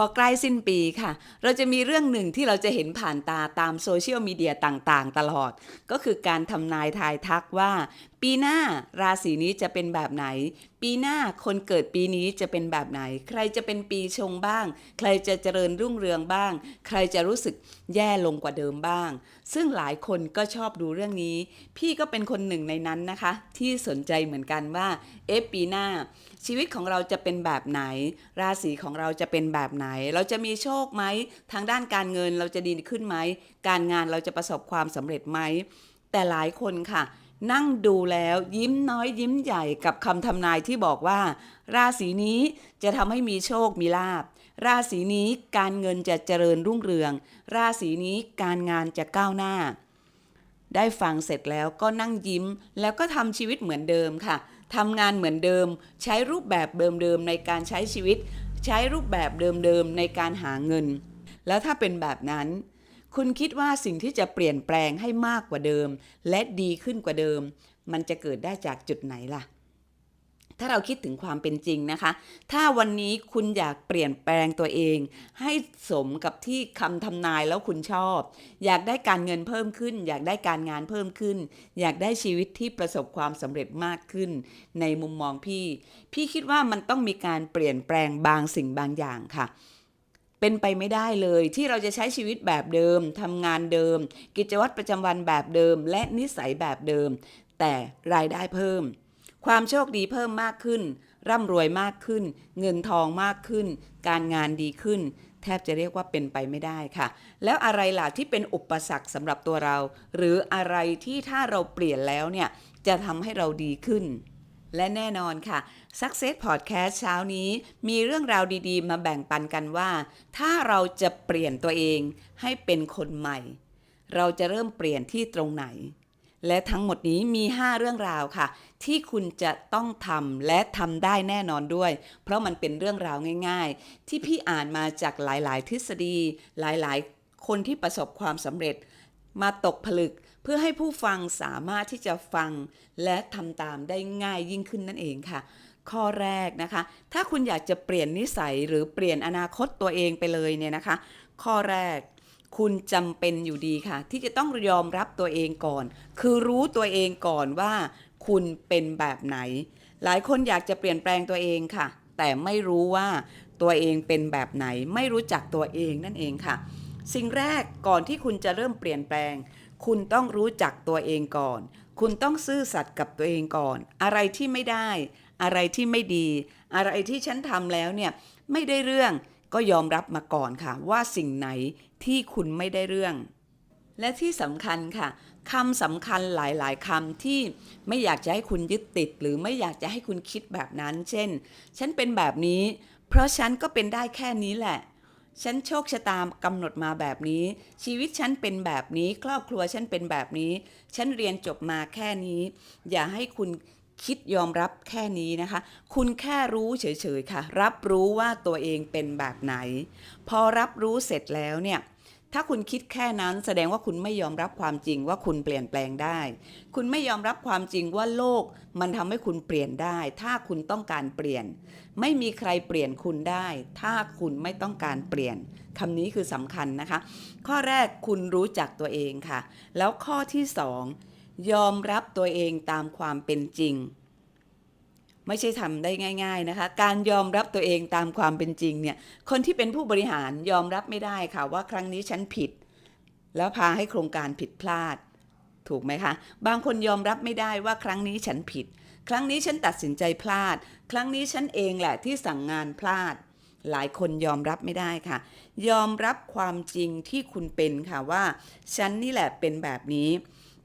พอใกล้สิ้นปีค่ะ เราจะมีเรื่องหนึ่งที่เราจะเห็นผ่านตาตามโซเชียลมีเดียต่างๆ ตลอด ก็คือการทำนายทายทักว่า ปีหน้าราศีนี้จะเป็นแบบไหน ปีหน้าคนเกิดปีนี้จะเป็นแบบไหน ใครจะเป็นปีชงบ้าง ใครจะเจริญรุ่งเรืองบ้าง ใครจะรู้สึกแย่ลงกว่าเดิมบ้าง ซึ่งหลายคนก็ชอบดูเรื่องนี้ พี่ก็เป็นคนหนึ่งในนั้นนะคะ ที่สนใจเหมือนกันว่าเอะปีหน้า ชีวิตของเราจะเป็นแบบไหน ราศีของเราจะเป็นแบบไหน เราจะมีโชคไหม ทางด้านการเงินเราจะดีขึ้นไหม การงานเราจะประสบความสำเร็จไหม แต่หลายคนค่ะ นั่งดูแล้วยิ้มน้อยยิ้มใหญ่กับคำทำนายที่บอกว่า ราศีนี้จะทำให้มีโชคมีลาบราศีนี้การเงินจะเจริญรุ่งเรือง ราศีนี้การงานจะก้าวหน้า ได้ฟังเสร็จแล้วก็นั่งยิ้มแล้วก็ทำชีวิตเหมือนเดิมค่ะ ทำงานเหมือนเดิม ใช้รูปแบบเดิมๆในการใช้ชีวิต ใช้รูปแบบเดิมๆในการหาเงิน แล้วถ้าเป็นแบบนั้น คุณคิดว่าสิ่งที่จะเปลี่ยนแปลงให้มากกว่าเดิม และดีขึ้นกว่าเดิม มันจะเกิดได้จากจุดไหนล่ะ ถ้าเราคิดถึงความเป็นจริงนะคะ ถ้าวันนี้คุณอยากเปลี่ยนแปลงตัวเอง ให้สมกับที่คำทำนายแล้วคุณชอบ อยากได้การเงินเพิ่มขึ้น อยากได้การงานเพิ่มขึ้น อยากได้ชีวิตที่ประสบความสำเร็จมากขึ้น ในมุมมองพี่ พี่คิดว่ามันต้องมีการเปลี่ยนแปลงบางสิ่งบางอย่างค่ะเป็นไปไม่ได้เลยที่เราจะใช้ชีวิตแบบเดิมทำงานเดิม กิจวัตรประจำวันแบบเดิม และนิสัยแบบเดิม แต่รายได้เพิ่ม ความโชคดีเพิ่มมากขึ้น ร่ำรวยมากขึ้น เงินทองมากขึ้น การงานดีขึ้น แทบจะเรียกว่าเป็นไปไม่ได้ค่ะ แล้วอะไรล่ะที่เป็นอุปสรรคสำหรับตัวเรา หรืออะไรที่ถ้าเราเปลี่ยนแล้วเนี่ยจะทำให้เราดีขึ้นและแน่นอนค่ะ Success Podcast เช้านี้มีเรื่องราวดีๆ มาแบ่งปันกันว่า ถ้าเราจะเปลี่ยนตัวเองให้เป็นคนใหม่ เราจะเริ่มเปลี่ยนที่ตรงไหน และทั้งหมดนี้มี 5 เรื่องราวค่ะ ที่คุณจะต้องทำและทำได้แน่นอนด้วย เพราะมันเป็นเรื่องราวง่าย ๆ ที่พี่อ่านมาจากหลายๆ ทฤษฎี หลายๆ คนที่ประสบความสำเร็จ มาตกผลึกเพื่อให้ผู้ฟังสามารถที่จะฟังและทำตามได้ง่ายยิ่งขึ้นนั่นเองค่ะ ข้อแรกนะคะ ถ้าคุณอยากจะเปลี่ยนนิสัยหรือเปลี่ยนอนาคตตัวเองไปเลยเนี่ยนะคะ ข้อแรก คุณจำเป็นอยู่ดีค่ะ ที่จะต้องยอมรับตัวเองก่อน คือรู้ตัวเองก่อนว่า คุณเป็นแบบไหน หลายคนอยากจะเปลี่ยนแปลงตัวเองค่ะ แต่ไม่รู้ว่าตัวเองเป็นแบบไหน ไม่รู้จักตัวเองนั่นเองค่ะ สิ่งแรกก่อนที่คุณจะเริ่มเปลี่ยนแปลง คุณต้องรู้จักตัวเองก่อน คุณต้องซื่อสัตย์กับตัวเองก่อน อะไรที่ไม่ได้ อะไรที่ไม่ดี อะไรที่ฉันทำแล้วเนี่ยไม่ได้เรื่อง ก็ยอมรับมาก่อนค่ะ ว่าสิ่งไหนที่คุณไม่ได้เรื่อง และที่สำคัญค่ะคำสำคัญหลาย ๆคำที่ไม่อยากจะให้คุณยึดติด หรือไม่อยากจะให้คุณคิดแบบนั้น เช่น ฉันเป็นแบบนี้ เพราะฉันก็เป็นได้แค่นี้แหละ ฉันโชคชะตามกำหนดมาแบบนี้ ชีวิตฉันเป็นแบบนี้ ครอบครัวฉันเป็นแบบนี้ ฉันเรียนจบมาแค่นี้ อย่าให้คุณ คิดยอมรับแค่นี้นะคะ คุณแค่รู้เฉยๆค่ะ รับรู้ว่าตัวเองเป็นแบบไหน พอรับรู้เสร็จแล้วเนี่ยถ้าคุณคิดแค่นั้นแสดงว่าคุณไม่ยอมรับความจริงว่าคุณเปลี่ยนแปลงได้ คุณไม่ยอมรับความจริงว่าโลก มันทำให้คุณเปลี่ยนได้ ถ้าคุณต้องการเปลี่ยน ไม่มีใครเปลี่ยนคุณได้ ถ้าคุณไม่ต้องการเปลี่ยนคำนี้คือสำคัญนะคะ ข้อแรกคุณรู้จักตัวเองค่ะ แล้วข้อที่สอง ยอมรับตัวเองตามความเป็นจริง ไม่ใช่ทำได้ง่าย ๆนะคะ การยอมรับตัวเองตามความเป็นจริงเนี่ย คนที่เป็นผู้บริหารยอมรับไม่ได้ค่ะว่าครั้งนี้ฉันผิด แล้วพาให้โครงการผิดพลาด ถูกไหมคะ บางคนยอมรับไม่ได้ว่าครั้งนี้ฉันผิด ครั้งนี้ฉันตัดสินใจพลาด ครั้งนี้ฉันเองแหละที่สั่งงานพลาด หลายคนยอมรับไม่ได้ค่ะ ยอมรับความจริงที่คุณเป็นค่ะว่า ฉันนี่แหละเป็นแบบนี้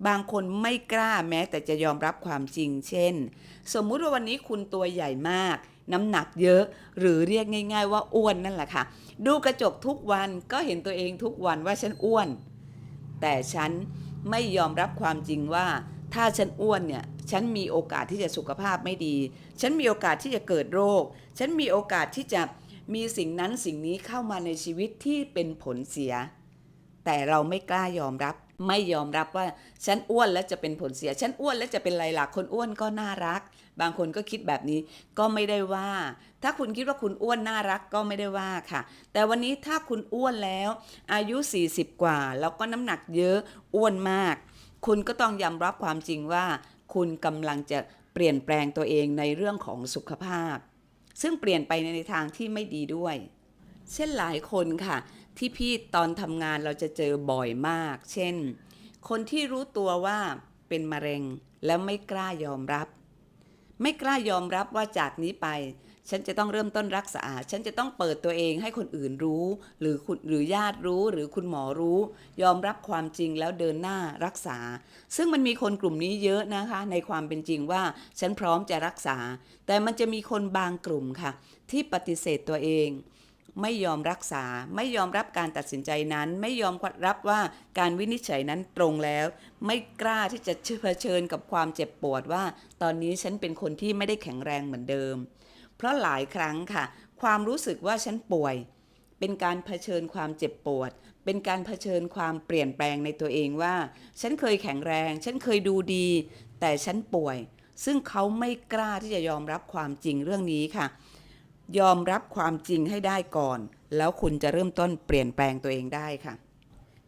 บางคนไม่กล้าแม้แต่จะยอมรับความจริง เช่น สมมุติว่าวันนี้คุณตัวใหญ่มาก น้ำหนักเยอะ หรือเรียกง่าย ๆ ว่าอ้วนนั่นแหละค่ะ ดูกระจกทุกวันก็เห็นตัวเองทุกวันว่าฉันอ้วน แต่ฉันไม่ยอมรับความจริงว่า ถ้าฉันอ้วนเนี่ยฉันมีโอกาสที่จะสุขภาพไม่ดี ฉันมีโอกาสที่จะเกิดโรค ฉันมีโอกาสที่จะมีสิ่งนั้นสิ่งนี้เข้ามาในชีวิตที่เป็นผลเสีย แต่เราไม่กล้ายอมรับ ไม่ยอมรับว่าฉันอ้วนแล้วจะเป็นผลเสีย ฉันอ้วนแล้วจะเป็นไรล่ะ คนอ้วนก็น่ารัก บางคนก็คิดแบบนี้ก็ไม่ได้ว่า ถ้าคุณคิดว่าคุณอ้วนน่ารักก็ไม่ได้ว่าค่ะ แต่วันนี้ถ้าคุณอ้วนแล้ว อายุ 40 กว่า แล้วก็น้ำหนักเยอะอ้วนมาก คุณก็ต้องยอมรับความจริงว่า คุณกำลังจะเปลี่ยนแปลงตัวเองในเรื่องของสุขภาพ ซึ่งเปลี่ยนไปในทางที่ไม่ดีด้วย เช่นหลายคนค่ะ ที่พี่ตอนทำงานเราจะเจอบ่อยมาก เช่น คนที่รู้ตัวว่าเป็นมะเร็งแล้วไม่กล้ายอมรับ ไม่กล้ายอมรับว่าจากนี้ไป ฉันจะต้องเริ่มต้นรักษา ฉันจะต้องเปิดตัวเองให้คนอื่นรู้ หรือคุณหรือญาติรู้หรือคุณหมอรู้ ยอมรับความจริงแล้วเดินหน้ารักษา ซึ่งมันมีคนกลุ่มนี้เยอะนะคะ ในความเป็นจริงว่าฉันพร้อมจะรักษา แต่มันจะมีคนบางกลุ่มค่ะ ที่ปฏิเสธตัวเอง ไม่ยอมรักษา ไม่ยอมรับการตัดสินใจนั้น ไม่ยอมรับว่าการวินิจฉัยนั้นตรงแล้ว ไม่กล้าที่จะเผชิญกับความเจ็บปวดว่า ตอนนี้ฉันเป็นคนที่ไม่ได้แข็งแรงเหมือนเดิม เพราะหลายครั้งค่ะ ความรู้สึกว่าฉันป่วย เป็นการเผชิญความเจ็บปวด เป็นการเผชิญความเปลี่ยนแปลงในตัวเองว่า ฉันเคยแข็งแรง ฉันเคยดูดี แต่ฉันป่วย ซึ่งเขาไม่กล้าที่จะยอมรับความจริงเรื่องนี้ค่ะ ยอมรับความจริงให้ได้ก่อน แล้วคุณจะเริ่มต้นเปลี่ยนแปลงตัวเองได้ค่ะ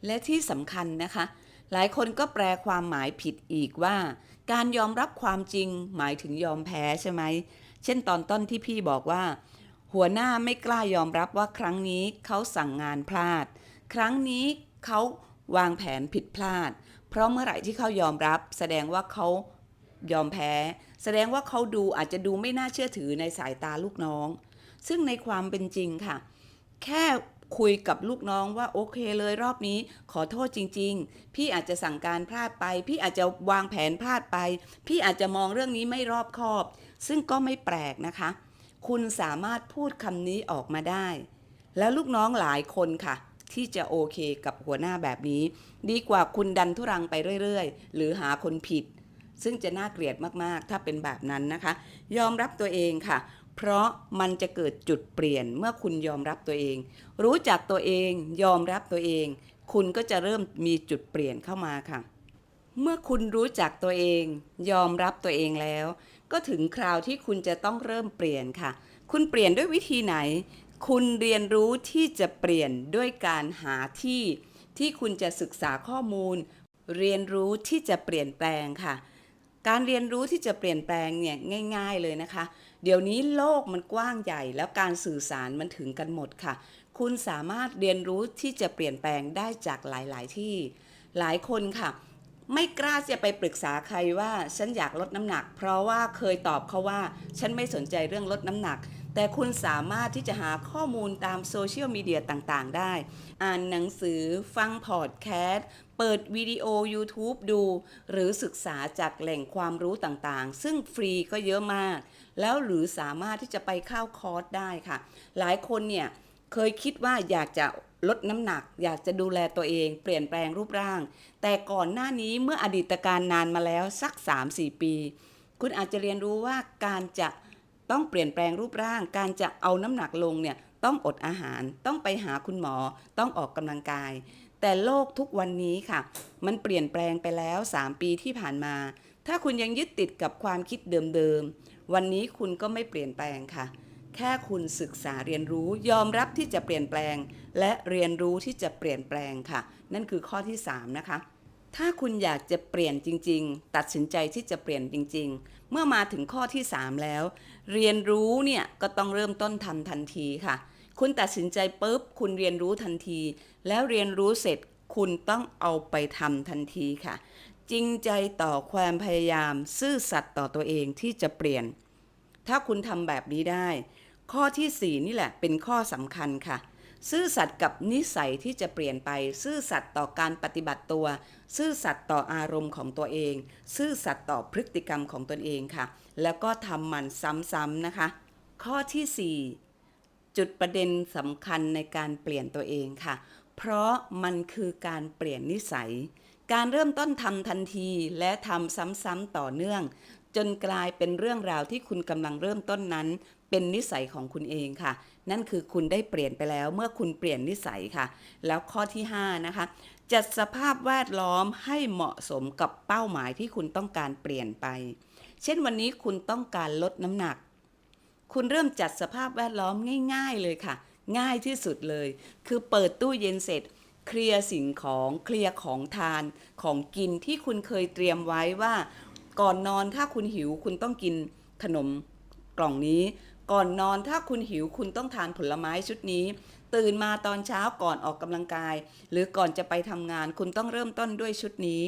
และที่สำคัญนะคะ หลายคนก็แปลความหมายผิดอีกว่า การยอมรับความจริงหมายถึงยอมแพ้ใช่ไหม เช่นตอนต้นที่พี่บอกว่า หัวหน้าไม่กล้ายอมรับว่าครั้งนี้เขาสั่งงานพลาด ครั้งนี้เขาวางแผนผิดพลาด เพราะเมื่อไหร่ที่เขายอมรับ แสดงว่าเขายอมแพ้ แสดงว่าเขาดูอาจจะดูไม่น่าเชื่อถือในสายตาลูกน้อง ซึ่งในความเป็นจริงค่ะ แค่คุยกับลูกน้องว่าโอเคเลยรอบนี้ขอโทษจริง ๆ พี่อาจจะสั่งการพลาดไป พี่อาจจะวางแผนพลาดไป พี่อาจจะมองเรื่องนี้ไม่รอบคอบ ซึ่งก็ไม่แปลกนะคะ คุณสามารถพูดคำนี้ออกมาได้ แล้วลูกน้องหลายคนค่ะ ที่จะโอเคกับหัวหน้าแบบนี้ ดีกว่าคุณดันทุรังไปเรื่อย ๆ หรือหาคนผิด ซึ่งจะน่าเกลียดมากๆ ถ้าเป็นแบบนั้นนะคะ ยอมรับตัวเองค่ะ เพราะมันจะเกิดจุดเปลี่ยนเมื่อคุณยอมรับตัวเอง รู้จักตัวเองยอมรับตัวเอง คุณก็จะเริ่มมีจุดเปลี่ยนเข้ามาค่ะ เมื่อคุณรู้จักตัวเอง ยอมรับตัวเองแล้ว ก็ถึงคราวที่คุณจะต้องเริ่มเปลี่ยนค่ะ คุณเปลี่ยนด้วยวิธีไหน คุณเรียนรู้ที่จะเปลี่ยนด้วยการหาที่ ที่คุณจะศึกษาข้อมูล เรียนรู้ที่จะเปลี่ยนแปลงค่ะ การเรียนรู้ที่จะเปลี่ยนแปลงเนี่ยง่าย ๆเลยนะคะ เดี๋ยวนี้โลกมันกว้างใหญ่แล้วการสื่อสารมันถึงกันหมดค่ะ คุณสามารถเรียนรู้ที่จะเปลี่ยนแปลงได้จากหลาย ๆ ที่ หลายคนค่ะ ไม่กล้าจะไปปรึกษาใครว่าฉันอยากลดน้ำหนัก เพราะว่าเคยตอบเขาว่า ฉันไม่สนใจเรื่องลดน้ำหนัก แต่คุณสามารถที่จะหาข้อมูลตามโซเชียลมีเดียต่าง ๆ ได้ อ่านหนังสือ ฟังพอดแคสต์เปิดวิดีโอ YouTube ดู หรือศึกษาจากแหล่งความรู้ต่าง ๆ ซึ่งฟรีก็เยอะมาก แล้วหรือสามารถที่จะไปเข้าคอร์สได้ค่ะ หลายคนเนี่ยเคยคิดว่าอยากจะลดน้ำหนัก อยากจะดูแลตัวเอง เปลี่ยนแปลงรูปร่าง แต่ก่อนหน้านี้เมื่ออดีตการนานมาแล้วสัก 3-4 ปี คุณอาจจะเรียนรู้ว่าการจะต้องเปลี่ยนแปลงรูปร่าง การจะเอาน้ำหนักลงเนี่ยต้องอดอาหาร ต้องไปหาคุณหมอ ต้องออกกำลังกาย แต่โลกทุกวันนี้ค่ะ มันเปลี่ยนแปลงไปแล้ว 3 ปีที่ผ่านมา ถ้าคุณยังยึดติดกับความคิดเดิมๆ วันนี้คุณก็ไม่เปลี่ยนแปลงค่ะ แค่คุณศึกษาเรียนรู้ยอมรับที่จะเปลี่ยนแปลง และเรียนรู้ที่จะเปลี่ยนแปลงค่ะ นั่นคือข้อที่ 3 นะคะ ถ้าคุณอยากจะเปลี่ยนจริง ๆ ตัดสินใจที่จะเปลี่ยนจริง ๆ เมื่อมาถึงข้อที่ 3 แล้ว เรียนรู้เนี่ยก็ต้องเริ่มต้นทำทันทีค่ะ คุณตัดสินใจปุ๊บคุณเรียนรู้ทันที แล้วเรียนรู้เสร็จคุณต้องเอาไปทำทันทีค่ะ จริงใจต่อความพยายามซื่อสัตย์ต่อตัวเองที่จะเปลี่ยน ถ้าคุณทำแบบนี้ได้ ข้อที่ 4 นี่แหละเป็นข้อสำคัญค่ะ ซื่อสัตย์กับนิสัยที่จะเปลี่ยนไป ซื่อสัตย์ต่อการปฏิบัติตัว ซื่อสัตย์ต่ออารมณ์ของตัวเอง ซื่อสัตย์ต่อพฤติกรรมของตนเองค่ะ แล้วก็ทำมันซ้ำๆนะคะ ข้อที่ 4 จุดประเด็นสำคัญในการเปลี่ยนตัวเองค่ะ เพราะมันคือการเปลี่ยนนิสัย การเริ่มต้นทำทันทีและทำซ้ำๆต่อเนื่อง จนกลายเป็นเรื่องราวที่คุณกำลังเริ่มต้นนั้น เป็นนิสัยของคุณเองค่ะ นั่นคือคุณได้เปลี่ยนไปแล้วเมื่อคุณเปลี่ยนนิสัยค่ะ แล้วข้อที่ 5 นะคะ จัดสภาพแวดล้อมให้เหมาะสมกับเป้าหมายที่คุณต้องการเปลี่ยนไป เช่นวันนี้คุณต้องการลดน้ำหนัก คุณเริ่มจัดสภาพแวดล้อมง่าย ๆ เลยค่ะ ง่ายที่สุดเลย คือเปิดตู้เย็นเสร็จ เคลียร์สิ่งของเคลียร์ของทานของกินที่คุณเคยเตรียมไว้ว่า ก่อนนอนถ้าคุณหิวคุณต้องกินขนมกล่องนี้ ก่อนนอนถ้าคุณหิวคุณต้องทานผลไม้ชุดนี้ ตื่นมาตอนเช้าก่อนออกกำลังกาย หรือก่อนจะไปทำงานคุณต้องเริ่มต้นด้วยชุดนี้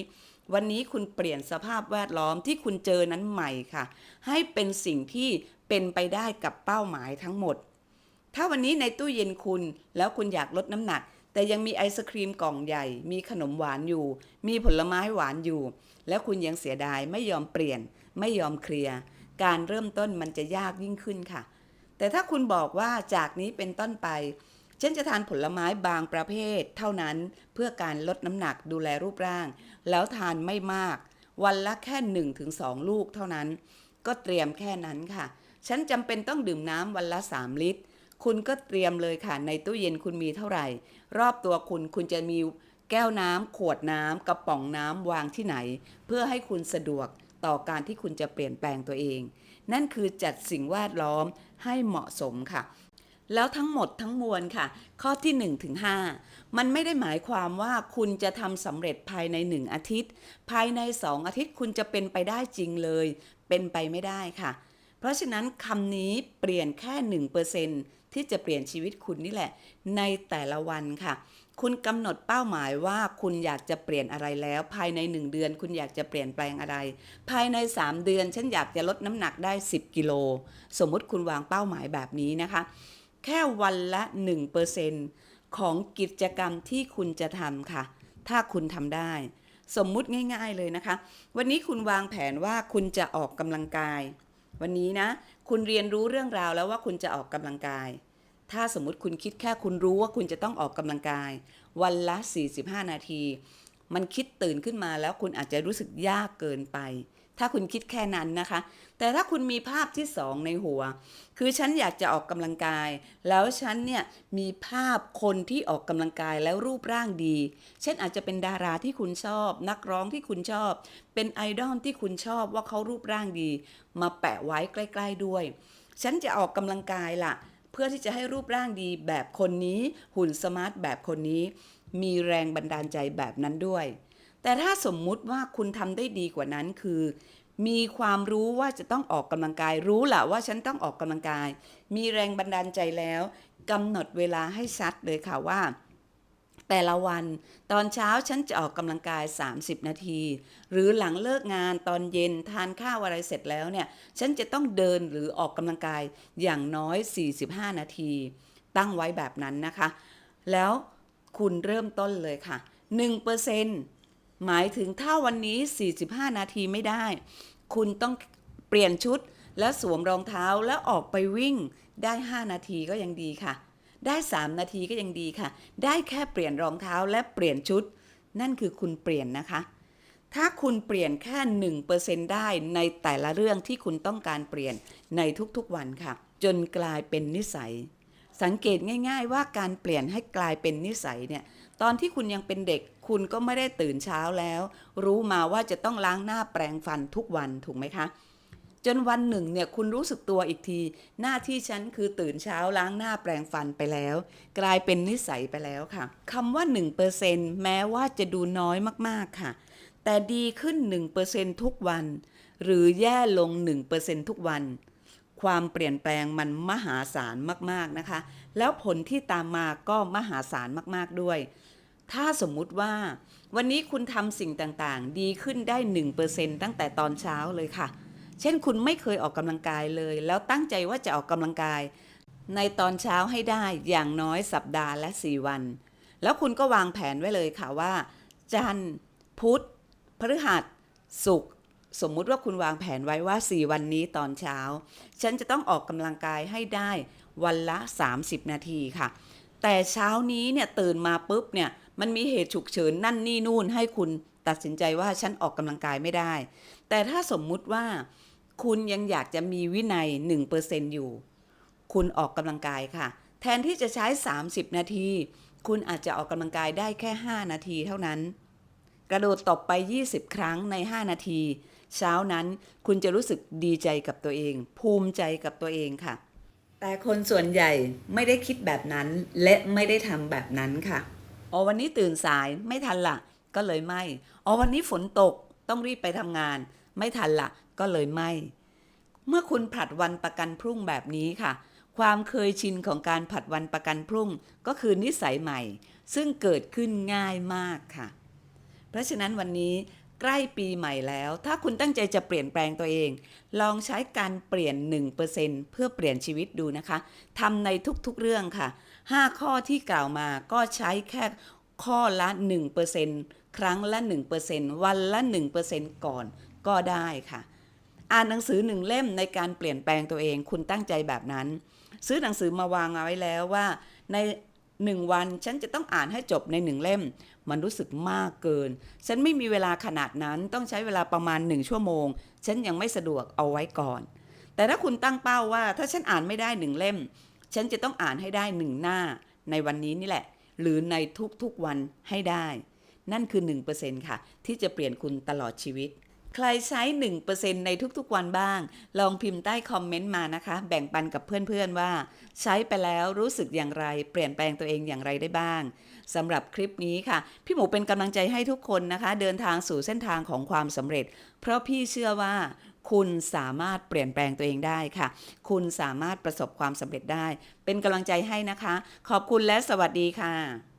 วันนี้คุณเปลี่ยนสภาพแวดล้อมที่คุณเจอนั้นใหม่ค่ะ ให้เป็นสิ่งที่เป็นไปได้กับเป้าหมายทั้งหมด ถ้าวันนี้ในตู้เย็นคุณแล้วคุณอยากลดน้ำหนัก แต่ยังมีไอศครีมกล่องใหญ่ มีขนมหวานอยู่ มีผลไม้หวานอยู่ แล้วคุณยังเสียดายไม่ยอมเปลี่ยน ไม่ยอมเคลียร์ การเริ่มต้นมันจะยากยิ่งขึ้นค่ะ แต่ถ้าคุณบอกว่าจากนี้เป็นต้นไป ฉันจะทานผลไม้บางประเภท เท่านั้นเพื่อการลดน้ำหนักดูแลรูปร่าง แล้วทานไม่มาก วันละแค่1-2ถึง2ลูกเท่านั้น ก็เตรียมแค่นั้นค่ะ ฉันจำเป็นต้องดื่มน้ำวันละ 3 ลิตร คุณก็เตรียมเลยค่ะ ในตู้เย็นคุณมีเท่าไหร่ รอบตัวคุณคุณจะมีแก้วน้ำขวดน้ำกระป๋องน้ำวางที่ไหน เพื่อให้คุณสะดวกต่อการที่คุณจะเปลี่ยนแปลงตัวเอง นั่นคือจัดสิ่งแวดล้อมให้เหมาะสมค่ะ แล้วทั้งหมดทั้งมวลค่ะ ข้อที่ 1 ถึง 5 มันไม่ได้หมายความว่าคุณจะทำสำเร็จภายใน 1 อาทิตย์ ภายใน 2 อาทิตย์คุณจะเป็นไปได้จริงเลย เป็นไปไม่ได้ค่ะ เพราะฉะนั้นคำนี้เปลี่ยนแค่ 1%ที่จะเปลี่ยนชีวิตคุณนี่แหละ ในแต่ละวันค่ะ คุณกำหนดเป้าหมายว่าคุณอยากจะเปลี่ยนอะไรแล้ว ภายใน 1 เดือน คุณอยากจะเปลี่ยนแปลงอะไร ภายใน 3 เดือน ฉันอยากจะลดน้ำหนักได้ 10 กิโล สมมติคุณวางเป้าหมายแบบนี้นะคะ แค่วันละ 1%ของกิจกรรมที่คุณจะทำค่ะ ถ้าคุณทำได้ สมมุติง่าย ๆเลยนะคะ วันนี้คุณวางแผนว่าคุณจะออกกำลังกาย วันนี้นะ คุณเรียนรู้เรื่องราวแล้วว่าคุณจะออกกำลังกาย ถ้าสมมุติคุณคิดแค่คุณรู้ว่าคุณจะต้องออกกำลังกาย วันละ 45 นาที มันคิดตื่นขึ้นมาแล้วคุณอาจจะรู้สึกยากเกินไป ถ้าคุณคิดแค่นั้นนะคะ แต่ถ้าคุณมีภาพที่สองในหัว คือฉันอยากจะออกกำลังกาย แล้วฉันเนี่ยมีภาพคนที่ออกกำลังกายแล้วรูปร่างดี เช่นอาจจะเป็นดาราที่คุณชอบ นักร้องที่คุณชอบ เป็นไอดอลที่คุณชอบว่าเขารูปร่างดี มาแปะไว้ใกล้ ๆด้วย ฉันจะออกกำลังกายล่ะ เพื่อที่จะให้รูปร่างดีแบบคนนี้ หุ่นสมาร์ทแบบคนนี้ มีแรงบันดาลใจแบบนั้นด้วย แต่ถ้าสมมุติว่าคุณทำได้ดีกว่านั้นคือ มีความรู้ว่าจะต้องออกกำลังกาย รู้แหละว่าฉันต้องออกกำลังกาย มีแรงบันดาลใจแล้วกำหนดเวลาให้ชัดเลยค่ะว่าแต่ละวันตอนเช้าฉันจะออกกำลังกาย 30 นาที หรือหลังเลิกงานตอนเย็นทานข้าวอะไรเสร็จแล้วเนี่ย ฉันจะต้องเดินหรือออกกำลังกายอย่างน้อย 45 นาที ตั้งไว้แบบนั้นนะคะ แล้วคุณเริ่มต้นเลยค่ะ 1% หมายถึงถ้าวันนี้ 45 นาทีไม่ได้ คุณต้องเปลี่ยนชุดแล้วสวมรองเท้าแล้วออกไปวิ่งได้ 5 นาทีก็ยังดีค่ะ ได้ 3 นาทีก็ยังดีค่ะ ได้แค่เปลี่ยนรองเท้าและเปลี่ยนชุด นั่นคือคุณเปลี่ยนนะคะ ถ้าคุณเปลี่ยนแค่1%ได้ในแต่ละเรื่องที่คุณต้องการเปลี่ยนในทุกๆวันค่ะ จนกลายเป็นนิสัย สังเกตง่าย ๆ ว่าการเปลี่ยนให้กลายเป็นนิสัยเนี่ยตอนที่คุณยังเป็นเด็ก คุณก็ไม่ได้ตื่นเช้าแล้ว รู้มาว่าจะต้องล้างหน้าแปรงฟันทุกวันถูกไหมคะ จนวันหนึ่งเนี่ยคุณรู้สึกตัวอีกที หน้าที่ฉันคือตื่นเช้าล้างหน้าแปรงฟันไปแล้ว กลายเป็นนิสัยไปแล้วค่ะคำว่า 1%แม้ว่าจะดูน้อยมากๆค่ะ แต่ดีขึ้น 1%ทุกวัน หรือแย่ลง 1%ทุกวันความเปลี่ยนแปลงมันมหาศาลมากๆนะคะ แล้วผลที่ตามมาก็มหาศาลมากๆด้วย ถ้าสมมุติว่าวันนี้คุณทำสิ่งต่างๆ ดีขึ้นได้ 1%ตั้งแต่ตอนเช้าเลยค่ะ เช่นคุณไม่เคยออกกำลังกายเลย แล้วตั้งใจว่าจะออกกำลังกาย ในตอนเช้าให้ได้อย่างน้อยสัปดาห์ละ 4 วัน แล้วคุณก็วางแผนไว้เลยค่ะว่า จันทร์พุธพฤหัสศุกร์สมมุติว่าคุณวางแผนไว้ว่า 4 วันนี้ตอนเช้า ฉันจะต้องออกกำลังกายให้ได้วันละ 30 นาทีค่ะ แต่เช้านี้เนี่ยตื่นมาปุ๊บเนี่ยมันมีเหตุฉุกเฉินนั่นนี่นู่นให้คุณตัดสินใจว่าฉันออกกำลังกายไม่ได้ แต่ถ้าสมมุติว่าคุณยังอยากจะมีวินัย 1%อยู่ คุณออกกำลังกายค่ะ แทนที่จะใช้ 30 นาที คุณอาจจะออกกำลังกายได้แค่ 5 นาทีเท่านั้น กระโดดตบไป 20 ครั้งใน 5 นาที เช้านั้นคุณจะรู้สึกดีใจกับตัวเอง ภูมิใจกับตัวเองค่ะ แต่คนส่วนใหญ่ไม่ได้คิดแบบนั้นและไม่ได้ทำแบบนั้นค่ะ อ๋อวันนี้ตื่นสายไม่ทันละก็เลยไม่ อ๋อวันนี้ฝนตกต้องรีบไปทำงาน ไม่ทันละก็เลยไม่ เมื่อคุณผลัดวันประกันพรุ่งแบบนี้ค่ะ ความเคยชินของการผลัดวันประกันพรุ่งก็คือนิสัยใหม่ ซึ่งเกิดขึ้นง่ายมากค่ะ เพราะฉะนั้นวันนี้ ใกล้ปีใหม่แล้ว ถ้าคุณตั้งใจจะเปลี่ยนแปลงตัวเอง ลองใช้การเปลี่ยน 1%เพื่อเปลี่ยนชีวิตดูนะคะทำในทุกๆเรื่องค่ะ 5 ข้อที่กล่าวมาก็ใช้แค่ข้อละ 1%ครั้งละ 1%วันละ 1%ก่อนก็ได้ค่ะ อ่านหนังสือหนึ่งเล่มในการเปลี่ยนแปลงตัวเอง คุณตั้งใจแบบนั้น ซื้อหนังสือมาวางเอาไว้แล้วว่าในหนึ่งวันฉันจะต้องอ่านให้จบในหนึ่งเล่ม มันรู้สึกมากเกิน ฉันไม่มีเวลาขนาดนั้นต้องใช้เวลาประมาณหนึ่งชั่วโมง ฉันยังไม่สะดวกเอาไว้ก่อน แต่ถ้าคุณตั้งเป้าว่า ถ้าฉันอ่านไม่ได้หนึ่งเล่ม ฉันจะต้องอ่านให้ได้หนึ่งหน้า ในวันนี้นี่แหละ หรือในทุกๆวันให้ได้ นั่นคือ 1%ค่ะ ที่จะเปลี่ยนคุณตลอดชีวิต ใครใช้ 1%ในทุกๆวันบ้าง ลองพิมพ์ใต้คอมเมนต์มานะคะ แบ่งปันกับเพื่อนๆว่า ใช้ไปแล้วรู้สึกอย่างไร เปลี่ยนแปลงตัวเองอย่างไรได้บ้างสำหรับคลิปนี้ค่ะ พี่หมูเป็นกำลังใจให้ทุกคนนะคะ เดินทางสู่เส้นทางของความสำเร็จ เพราะพี่เชื่อว่าคุณสามารถเปลี่ยนแปลงตัวเองได้ค่ะ คุณสามารถประสบความสำเร็จได้ เป็นกำลังใจให้นะคะ ขอบคุณและสวัสดีค่ะ